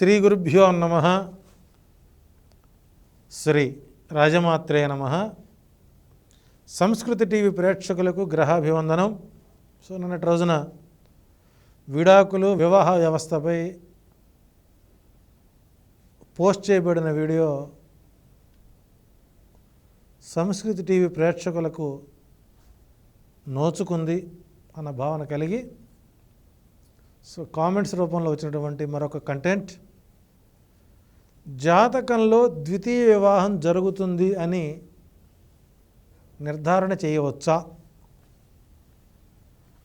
శ్రీ గురుభ్యో నమ. శ్రీ రాజమాత్రే నమ. సంస్కృతి టీవీ ప్రేక్షకులకు గ్రహాభివందనం. సో నిన్నటి రోజున విడాకులు వివాహ వ్యవస్థపై పోస్ట్ చేయబడిన వీడియో సంస్కృతి టీవీ ప్రేక్షకులకు నోచుకుంది అన్న భావన కలిగి సో కామెంట్స్ రూపంలో వచ్చినటువంటి మరొక కంటెంట్ జాతకంలో ద్వితీయ వివాహం జరుగుతుంది అని నిర్ధారణ చేయవచ్చా?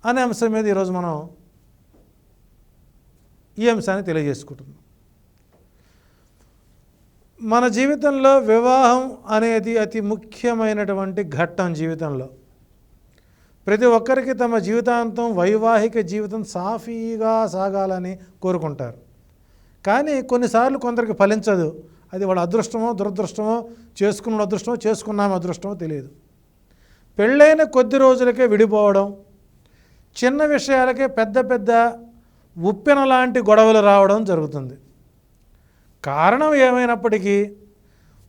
అనే అంశం మీద ఈరోజు మనం ఈ అంశాన్ని తెలియజేసుకుంటున్నాం. మన జీవితంలో వివాహం అనేది అతి ముఖ్యమైనటువంటి ఘట్టం జీవితంలో. ప్రతి ఒక్కరికి తమ జీవితాంతం వైవాహిక జీవితం సాఫీగా సాగాలని కోరుకుంటారు. కానీ కొన్నిసార్లు కొందరికి ఫలించదు. అది వాళ్ళ అదృష్టమో దురదృష్టమో చేసుకున్న అదృష్టమో చేసుకున్నాము అదృష్టమో తెలియదు. పెళ్ళైన కొద్ది రోజులకే విడిపోవడం చిన్న విషయాలకే పెద్ద పెద్ద ఉప్పెన లాంటి గొడవలు రావడం జరుగుతుంది. కారణం ఏమైనప్పటికీ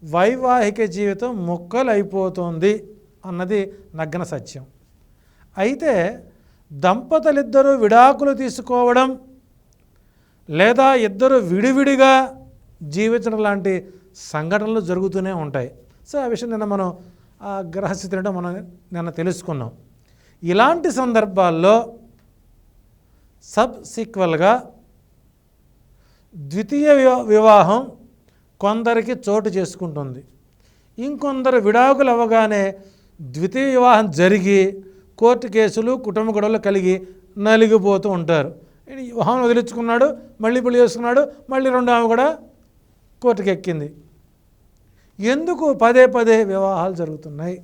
వైవాహిక జీవితం ముక్కలైపోతుంది అన్నది నగ్న సత్యం. అయితే దంపతులిద్దరూ విడాకులు తీసుకోవడం లేదా ఇద్దరు విడివిడిగా జీవించడం లాంటి సంఘటనలు జరుగుతూనే ఉంటాయి. సో ఆ విషయం నిన్న మనం ఆ గ్రహస్థితి మనం నిన్న తెలుసుకున్నాం. ఇలాంటి సందర్భాల్లో సబ్ సీక్వల్గా ద్వితీయ వివాహం కొందరికి చోటు చేసుకుంటుంది. ఇంకొందరు విడాకులు అవ్వగానే ద్వితీయ వివాహం జరిగి కోర్టు కేసులు కుటుంబ గొడవలు కలిగి నలిగిపోతూ ఉంటారు. ఈయన వివాహం వదిలించుకున్నాడు మళ్ళీ పెళ్ళి చేసుకున్నాడు మళ్ళీ రెండు ఆమె కూడా కోర్టుకి ఎక్కింది. ఎందుకు పదే పదే వివాహాలు జరుగుతున్నాయి?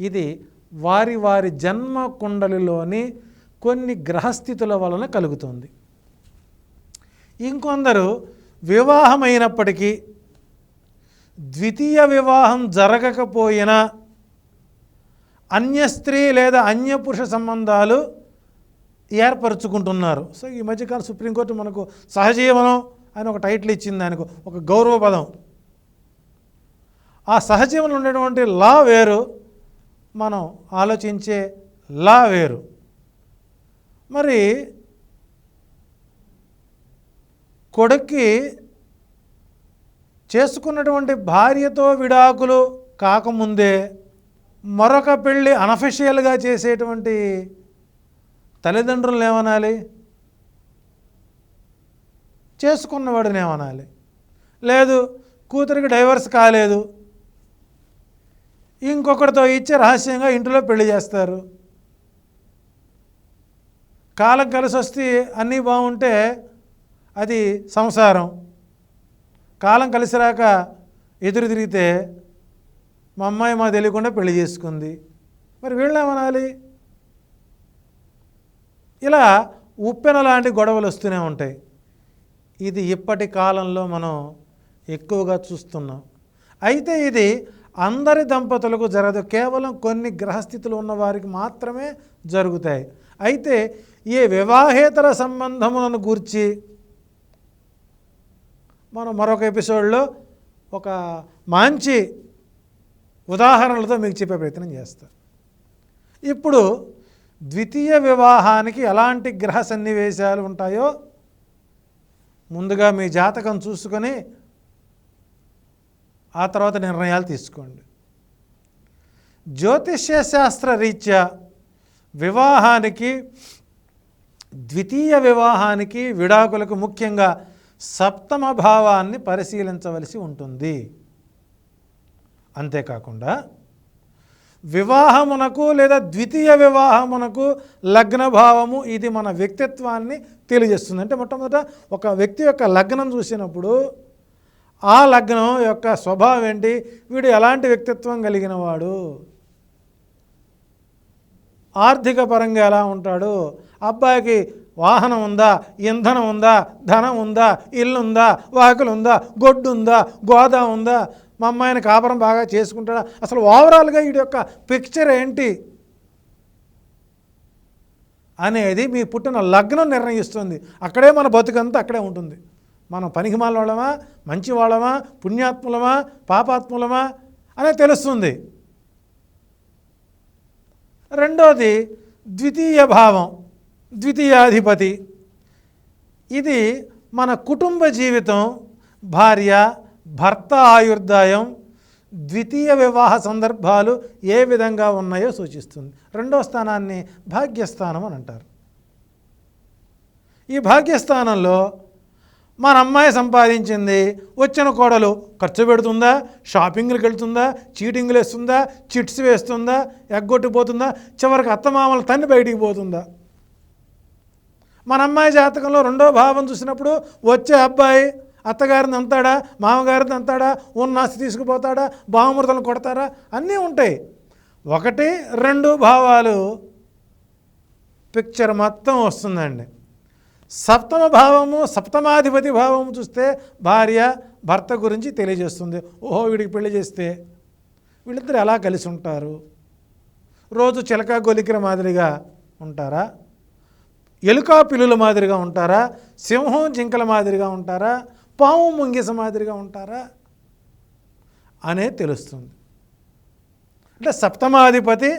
ఇది వారి వారి జన్మ కుండలిలోని కొన్ని గ్రహస్థితుల వలన కలుగుతుంది. ఇంకొందరు వివాహమైనప్పటికీ ద్వితీయ వివాహం జరగకపోయినా అన్య స్త్రీ లేదా అన్య పురుష సంబంధాలు ఏర్పరచుకుంటున్నారు. సో ఈ మధ్యకాలం సుప్రీంకోర్టు మనకు సహజీవనం అని ఒక టైటిల్ ఇచ్చింది దానికి ఒక గౌరవ పదం ఆ సహజీవనంలో ఉండేటువంటి లా వేరు మనం ఆలోచించే లా వేరు. మరి కొడుక్కి చేసుకున్నటువంటి భార్యతో విడాకులు కాకముందే మరొక పెళ్ళి అనఫిషియల్గా చేసేటువంటి తల్లిదండ్రులను ఏమనాలి? చేసుకున్నవాడిని ఏమనాలి? లేదు కూతురికి డైవర్స్ కాలేదు. ఇంకొకరితో ఇచ్చి రహస్యంగా ఇంటిలో పెళ్ళి చేస్తారు. కాలం కలిసి వస్తే అన్నీ బాగుంటే అది సంసారం. కాలం కలిసి రాక ఎదురు తిరిగితే మా అమ్మాయి మా తెలియకుండా పెళ్ళి చేసుకుంది. మరి వీళ్ళు ఏమనాలి? ఇలా ఉప్పెన లాంటి గొడవలు వస్తూనే ఉంటాయి. ఇది ఇప్పటి కాలంలో మనం ఎక్కువగా చూస్తున్నాం. అయితే ఇది అందరి దంపతులకు జరగదు. కేవలం కొన్ని గ్రహస్థితులు ఉన్న వారికి మాత్రమే జరుగుతాయి. అయితే ఈ వివాహేతర సంబంధములను గూర్చి మనం మరొక ఎపిసోడ్లో ఒక మంచి ఉదాహరణలతో మీకు చెప్పే ప్రయత్నం చేస్తాం. ఇప్పుడు ద్వితీయ వివాహానికి ఎలాంటి గ్రహ సన్నివేశాలు ఉంటాయో ముందుగా మీ జాతకం చూసుకొని ఆ తర్వాత నిర్ణయాలు తీసుకోండి. జ్యోతిష్య శాస్త్ర రీత్యా వివాహానికి ద్వితీయ వివాహానికి విడాకులకు ముఖ్యంగా సప్తమ భావాన్ని పరిశీలించవలసి ఉంటుంది. అంతేకాకుండా వివాహమునకు లేదా ద్వితీయ వివాహమునకు లగ్న భావము ఇది మన వ్యక్తిత్వాన్ని తెలియజేస్తుంది. అంటే మొట్టమొదట ఒక వ్యక్తి యొక్క లగ్నం చూసినప్పుడు ఆ లగ్నం యొక్క స్వభావం ఏంటి? వీడు ఎలాంటి వ్యక్తిత్వం కలిగిన వాడు ఆర్థిక పరంగా ఎలా ఉంటాడు? అబ్బాయికి వాహనం ఉందా? ఇంధనం ఉందా? ధనం ఉందా? ఇల్లుందా? వాకిలు ఉందా? గొడ్డు ఉందా? గోదా ఉందా? మా అమ్మాయిని కాపురం బాగా చేసుకుంటాడా? అసలు ఓవరాల్గా వీడి యొక్క పిక్చర్ ఏంటి? అనేది మీ పుట్టిన లగ్నం నిర్ణయిస్తుంది. అక్కడే మన బతుకంతా అక్కడే ఉంటుంది. మనం పనికి వాళ్ళమా? మంచి వాళ్ళమా? పుణ్యాత్ములమా? పాపాత్ములమా? అనేది తెలుస్తుంది. రెండోది ద్వితీయ భావం ద్వితీయాధిపతి. ఇది మన కుటుంబ జీవితం భార్య భర్త ఆయుర్దాయం ద్వితీయ వివాహ సందర్భాలు ఏ విధంగా ఉన్నాయో సూచిస్తుంది. రెండో స్థానాన్ని భాగ్యస్థానం అని అంటారు. ఈ భాగ్యస్థానంలో మన అమ్మాయి సంపాదించింది వచ్చిన కోడలు ఖర్చు పెడుతుందా షాపింగ్లకు వెళ్తుందా చీటింగ్లు వేస్తుందా చిట్స్ వేస్తుందా ఎగ్గొట్టిపోతుందా చివరికి అత్తమామల తన్ని బయటికి పోతుందా? మన అమ్మాయి జాతకంలో రెండో భావం చూసినప్పుడు వచ్చే అబ్బాయి అత్తగారిని అంతాడా? మామగారిని అంతాడా? ఉన్న తీసుకుపోతాడా? బావమృతలు కొడతారా? అన్నీ ఉంటాయి. ఒకటి రెండు భావాలు. పిక్చర్ మొత్తం వస్తుందండి. సప్తమ భావము సప్తమాధిపతి భావము చూస్తే భార్య భర్త గురించి తెలియజేస్తుంది. ఓహో వీడికి పెళ్ళి చేస్తే వీళ్ళిద్దరు ఎలా కలిసి ఉంటారు? రోజు చిలక గొలికిన మాదిరిగా ఉంటారా? ఎలుక పిల్లుల మాదిరిగా ఉంటారా? సింహం జింకల మాదిరిగా ఉంటారా? పాము ముంగిస మాదిరిగా ఉంటారా? అనే తెలుస్తుంది. అంటే సప్తమాధిపతి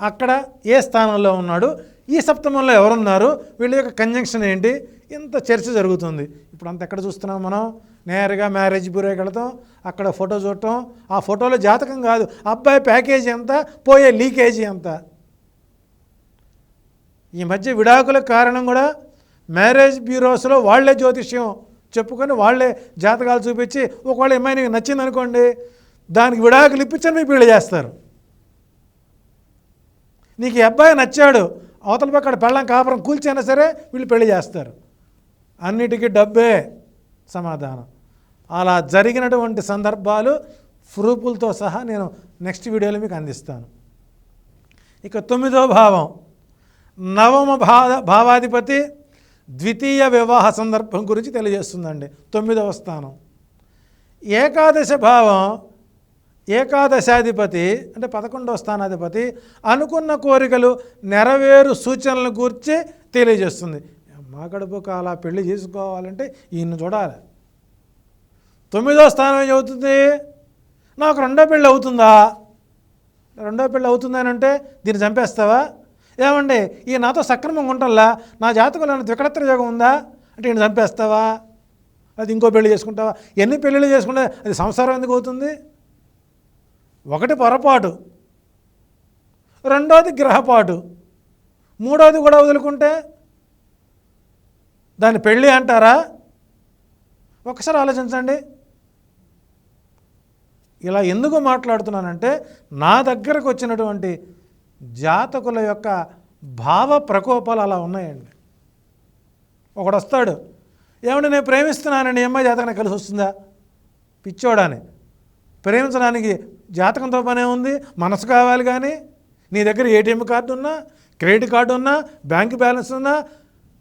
అక్కడ ఏ స్థానంలో ఉన్నాడు? ఈ సప్తమంలో ఎవరున్నారు? వీళ్ళ యొక్క కంజంక్షన్ ఏంటి? ఇంత చర్చ జరుగుతుంది. ఇప్పుడు అంత ఎక్కడ చూస్తున్నాం మనం? నేరుగా మ్యారేజ్ బ్యూరోకి వెళతాం అక్కడ ఫోటో చూడటం. ఆ ఫోటోలో జాతకం కాదు. అబ్బాయి ప్యాకేజీ ఎంత పోయే లీకేజీ ఎంత? ఈ మధ్య విడాకులకు కారణం కూడా మ్యారేజ్ బ్యూరోస్లో వాళ్ళే జ్యోతిష్యం. చెప్పుకొని వాళ్ళే జాతకాలు చూపించి ఒకవేళ ఏమైనా నీకు నచ్చింది అనుకోండి దానికి విడాకులు ఇప్పించని మీకు పెళ్ళి చేస్తారు. నీకు ఈ అబ్బాయి నచ్చాడు అవతల పక్కడ పెళ్ళం కాపురం కూల్చైనా సరే వీళ్ళు పెళ్ళి చేస్తారు. అన్నిటికీ డబ్బే సమాధానం. అలా జరిగినటువంటి సందర్భాలు ప్రూపులతో సహా నేను నెక్స్ట్ వీడియోలో మీకు అందిస్తాను. ఇక తొమ్మిదో భావం. నవమ భా భావాధిపతి ద్వితీయ వివాహ సందర్భం గురించి తెలియజేస్తుందండి. తొమ్మిదవ స్థానం. ఏకాదశ భావం ఏకాదశాధిపతి అంటే పదకొండవ స్థానాధిపతి అనుకున్న కోరికలు నెరవేరు సూచనలు గురించి తెలియజేస్తుంది. మా కడుపు కాల పెళ్ళి చేసుకోవాలంటే ఈయన చూడాలి. తొమ్మిదో స్థానం ఏం నాకు రెండో పెళ్ళి అవుతుందా? రెండో పెళ్ళి అవుతుందని అంటే దీన్ని చంపేస్తావా? ఏమండి ఈ నాతో సక్రమంగా ఉంటల్లా? నా జాతకంలో ఏమైనా ద్వికడత్ర యోగం ఉందా? అంటే ఈయన చంపేస్తావా? అది ఇంకో పెళ్ళి చేసుకుంటావా? ఎన్ని పెళ్ళిళ్ళు చేసుకుంటే అది సంసారం ఎందుకు అవుతుంది? ఒకటి పొరపాటు. రెండోది గ్రహపాటు. మూడోది కూడా వదులుకుంటే దాన్ని పెళ్ళి అంటారా? ఒకసారి ఆలోచించండి. ఇలా ఎందుకు మాట్లాడుతున్నానంటే నా దగ్గరకు వచ్చినటువంటి జాతకుల యొక్క భావ ప్రకోపాలు అలా ఉన్నాయండి. ఒకడు వస్తాడు ఏమంటే నేను ప్రేమిస్తున్నానండి అమ్మాయి జాతకం కలిసి వస్తుందా? పిచ్చోడాని. ప్రేమించడానికి జాతకంతో పనే ఉంది మనసు కావాలి కానీ నీ దగ్గర ఏటీఎం కార్డు ఉన్నా క్రెడిట్ కార్డు ఉన్నా బ్యాంక్ బ్యాలెన్స్ ఉన్నా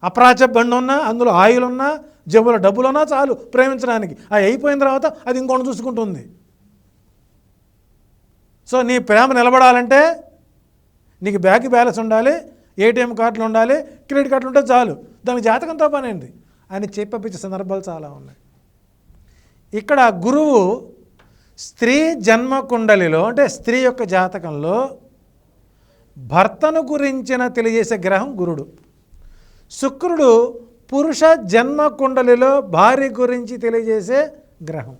అప్రాచ బండి ఉన్నా అందులో ఆయిల్ ఉన్నా జబ్బులో డబ్బులు ఉన్నా చాలు ప్రేమించడానికి. అది అయిపోయిన తర్వాత అది ఇంకొని చూసుకుంటుంది. సో నీ ప్రేమ నిలబడాలంటే నీకు బ్యాంక్ బ్యాలెన్స్ ఉండాలి ఏటీఎం కార్డులు ఉండాలి క్రెడిట్ కార్డులు ఉంటే చాలు. దానికి జాతకంతో పని ఏంటి అని చెప్పపించే సందర్భాలు చాలా ఉన్నాయి. ఇక్కడ గురువు స్త్రీ జన్మ కుండలిలో అంటే స్త్రీ యొక్క జాతకంలో భర్తను గురించిన తెలియజేసే గ్రహం గురుడు. శుక్రుడు పురుష జన్మ కుండలిలో భార్య గురించి తెలియజేసే గ్రహం.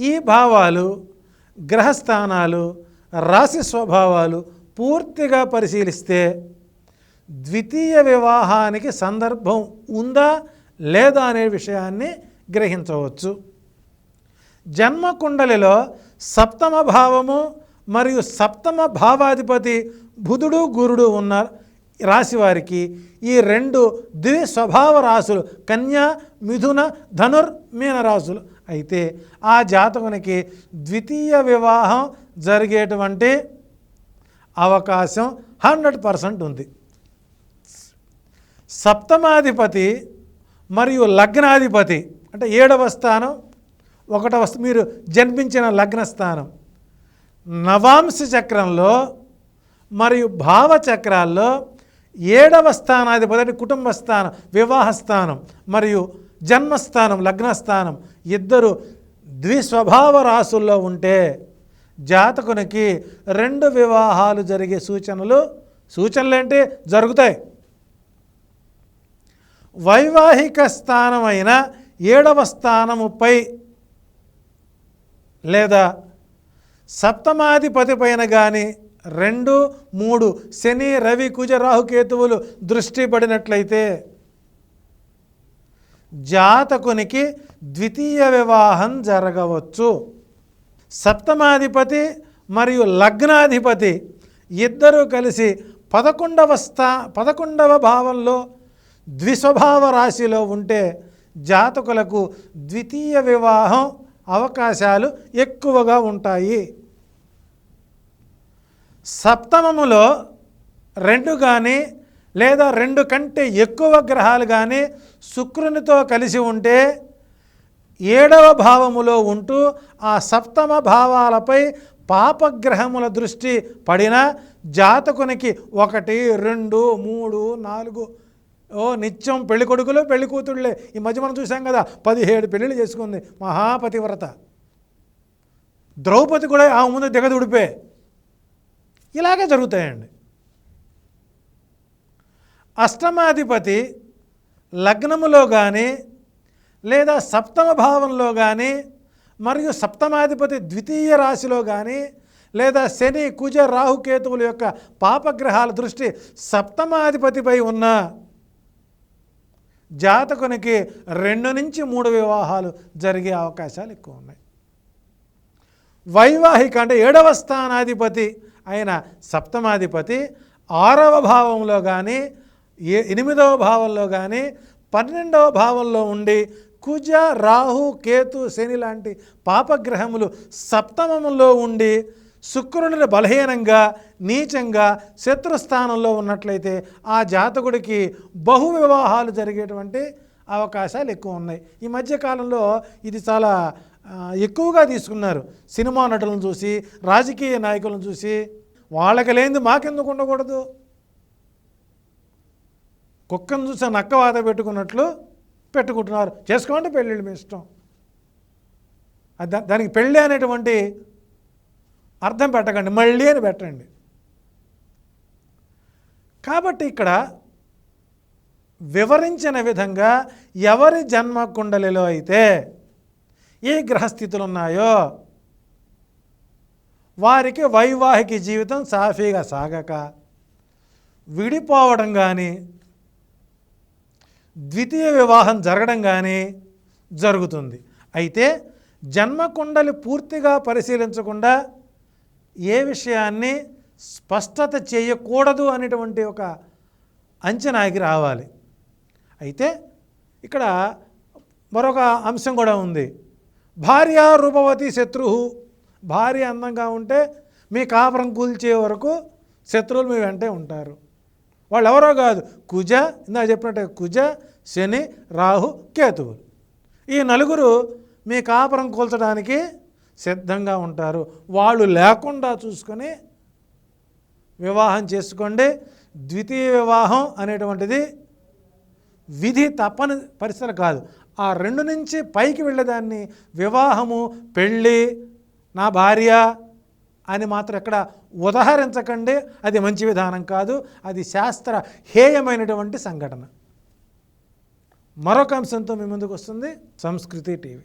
ఈ భావాలు గ్రహస్థానాలు రాశి స్వభావాలు పూర్తిగా పరిశీలిస్తే ద్వితీయ వివాహానికి సందర్భం ఉందా లేదా అనే విషయాన్ని గ్రహించవచ్చు. జన్మ కుండలిలో సప్తమ భావము మరియు సప్తమ భావాధిపతి బుధుడు గురుడు ఉన్న రాశి వారికి ఈ రెండు ద్వి స్వభావ రాశులు కన్యా మిథున ధనుర్ మీన రాశులు అయితే ఆ జాతకునికి ద్వితీయ వివాహం జరిగేటువంటి అవకాశం హండ్రెడ్ పర్సెంట్ ఉంది. సప్తమాధిపతి మరియు లగ్నాధిపతి అంటే ఏడవ స్థానం ఒకటవ మీరు జన్మించిన లగ్న స్థానం నవాంశ చక్రంలో మరియు భావచక్రాల్లో ఏడవ స్థానాధిపతి అంటే కుటుంబ స్థానం వివాహ స్థానం మరియు జన్మస్థానం లగ్నస్థానం ఇద్దరు ద్విస్వభావ రాసుల్లో ఉంటే జాతకునికి రెండు వివాహాలు జరిగే సూచనలు సూచనలు ఏంటి జరుగుతాయి. వైవాహిక స్థానమైన ఏడవ స్థానముపై లేదా సప్తమాధిపతి పైన కానీ రెండు మూడు శని రవి కుజ రాహుకేతువులు దృష్టి పడినట్లయితే జాతకునికి ద్వితీయ వివాహం జరగవచ్చు. సప్తమాధిపతి మరియు లగ్నాధిపతి ఇద్దరూ కలిసి పదకొండవ స్థా పదకొండవ భావంలో ద్విస్వభావ రాశిలో ఉంటే జాతకులకు ద్వితీయ వివాహం అవకాశాలు ఎక్కువగా ఉంటాయి. సప్తమములో రెండు కానీ లేదా రెండు కంటే ఎక్కువ గ్రహాలు కానీ శుక్రునితో కలిసి ఉంటే ఏడవ భావములో ఉంటూ ఆ సప్తమ భావాలపై పాపగ్రహముల దృష్టి పడిన జాతకునికి ఒకటి రెండు మూడు నాలుగు. ఓ నిత్యం పెళ్ళి కొడుకులు పెళ్ళి కూతుళ్ళే. ఈ మధ్య మనం చూసాం కదా పదిహేడు పెళ్ళిళ్ళు చేసుకుంది మహాపతివ్రత. ద్రౌపది కూడా ఆ ముందు దిగదుడిపే. ఇలాగే జరుగుతాయండి. అష్టమాధిపతి లగ్నములో కానీ లేదా సప్తమ భావంలో కానీ మరియు సప్తమాధిపతి ద్వితీయ రాశిలో కానీ లేదా శని కుజ రాహుకేతువుల యొక్క పాపగ్రహాల దృష్టి సప్తమాధిపతిపై ఉన్న జాతకునికి రెండు నుంచి మూడు వివాహాలు జరిగే అవకాశాలు ఎక్కువ ఉన్నాయి. వైవాహిక అంటే ఏడవ స్థానాధిపతి అయిన సప్తమాధిపతి ఆరవ భావంలో కానీ ఏ ఎనిమిదవ భావంలో కానీ పన్నెండవ భావంలో ఉండి కుజ రాహు కేతు శని లాంటి పాపగ్రహములు సప్తమములో ఉండి శుక్రుడిని బలహీనంగా నీచంగా శత్రుస్థానంలో ఉన్నట్లయితే ఆ జాతకుడికి బహు వివాహాలు జరిగేటువంటి అవకాశాలు ఎక్కువ ఉన్నాయి. ఈ మధ్యకాలంలో ఇది చాలా ఎక్కువగా తీసుకున్నారు. సినిమా నటులను చూసి రాజకీయ నాయకులను చూసి వాళ్ళకి లేనిది మాకెందుకు ఉండకూడదు? కుక్కను చూసి నక్క వాత పెట్టుకున్నట్లు పెట్టుకుంటున్నారు. చేసుకోండి పెళ్ళిళ్ళు మీ ఇష్టం. అది దానికి పెళ్ళి అనేటువంటి అర్థం పెట్టకండి. మళ్ళీ అని పెట్టండి. కాబట్టి ఇక్కడ వివరించిన విధంగా ఎవరి జన్మ కుండలిలో అయితే ఏ గ్రహస్థితులు ఉన్నాయో వారికి వైవాహిక జీవితం సాఫీగా సాగక విడిపోవడం కానీ ద్వితీయ వివాహం జరగడం కానీ జరుగుతుంది. అయితే జన్మకుండలి పూర్తిగా పరిశీలించకుండా ఏ విషయాన్ని స్పష్టత చేయకూడదు అనేటువంటి ఒక అంచనాకి రావాలి. అయితే ఇక్కడ మరొక అంశం కూడా ఉంది. భార్య రూపవతి శత్రు భార్య అందంగా ఉంటే మీ కాపురం కూల్చే వరకు శత్రువులు మీ వెంటే ఉంటారు. వాళ్ళు ఎవరో కాదు. కుజ ఇందాక చెప్పినట్టు కుజ శని రాహు కేతువులు ఈ నలుగురు మీ కాపురం కూల్చడానికి సిద్ధంగా ఉంటారు. వాళ్ళు లేకుండా చూసుకొని వివాహం చేసుకోండి. ద్వితీయ వివాహం అనేటువంటిది విధి తప్పని పరిస్థితులు కాదు. ఆ రెండు నుంచి పైకి వెళ్ళేదాన్ని వివాహము పెళ్ళి నా భార్య అని మాత్రం ఎక్కడ ఉదహరించకండి. అది మంచి విధానం కాదు. అది శాస్త్ర హేయమైనటువంటి సంఘటన. మరొక అంశంతో మీ ముందుకు వస్తుంది. సంస్కృతి టీవీ.